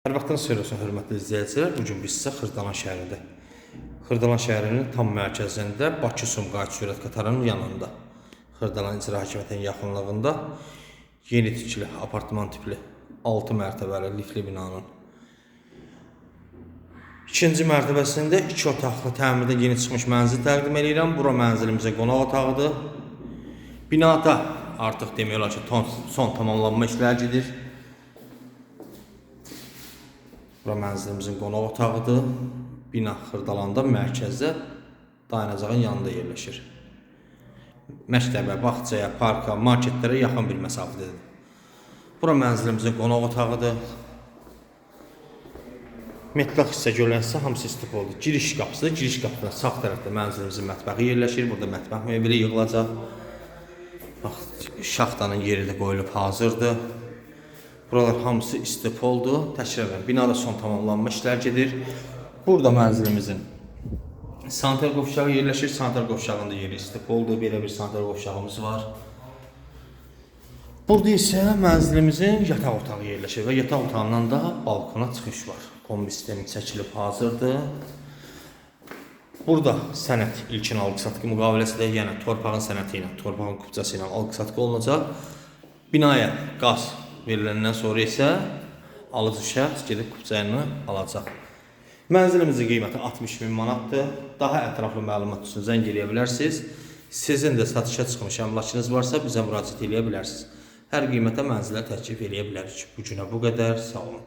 Hər vaxtınız xeyir olsun, hörmətli izləyicilər. Bu gün biz sizə Xırdalan şəhərində, Xırdalan şəhərinin tam mərkəzində Bakı Sumqayıt sürət qatarının yanında, Xırdalan İcra Hakimiyyətinin yaxınlığında yeni tikili apartman tipli 6 mərtəbəli liftli binanın ikinci mərtəbəsində 2 otaqlı təmirdə yeni çıxmış mənzil təqdim edirəm. Bura mənzilimizin qonaq otağıdır. Binada artıq demək olar ki, son tamamlanma işləri gedir. Bura mənzilimizin qonaq otağıdır. Bina Xırdalanda mərkəzdə dayanacağın yanında yerləşir. Məktəbə, bağçaya, parka, marketlərə yaxın bir məsafədədir. Bura mənzilimizin qonaq otağıdır. Metlaq hissə görülənsə hamısı istif oldu. Giriş qapısı, giriş qapısının sağ tərəfdə mənzilimizin mətbəxi yerləşir. Burada mətbəx mebeli yığılacaq. Bax, şaxtanın yeri də qoyulub hazırdır. Buralar hamısı istif oldu. Təkrarən binada son tamamlanma işlər gedir. Burada mənzilimizin sanitar qovşağı yerləşir. Sanitar qovşağında yeri istif oldu. Belə bir sanitar qovşağımız var. Burada isə mənzilimizin yataq otağı yerləşir və yataq otağından da balkona çıxış var. Kombi sistemi çəkilib hazırdır. Burada sənət ilkin alqı-satqı müqaviləsində, yəni torpağın sənəti ilə, torpağın kupçası ilə alqı-satqı olunacaq. Binaya qaz veriləndən sonra isə alıcı şəxs gedib kupçayını alacaq. Mənzilimizin qiyməti 60 min manatdır. Daha ətraflı məlumat üçün zəng eləyə bilərsiniz. Sizin də satışa çıxmış əmlakınız varsa bizə müraciət eləyə bilərsiniz. Hər qiymətə mənzilə təklif eləyə bilərik. Bu günə bu qədər. Sağ olun.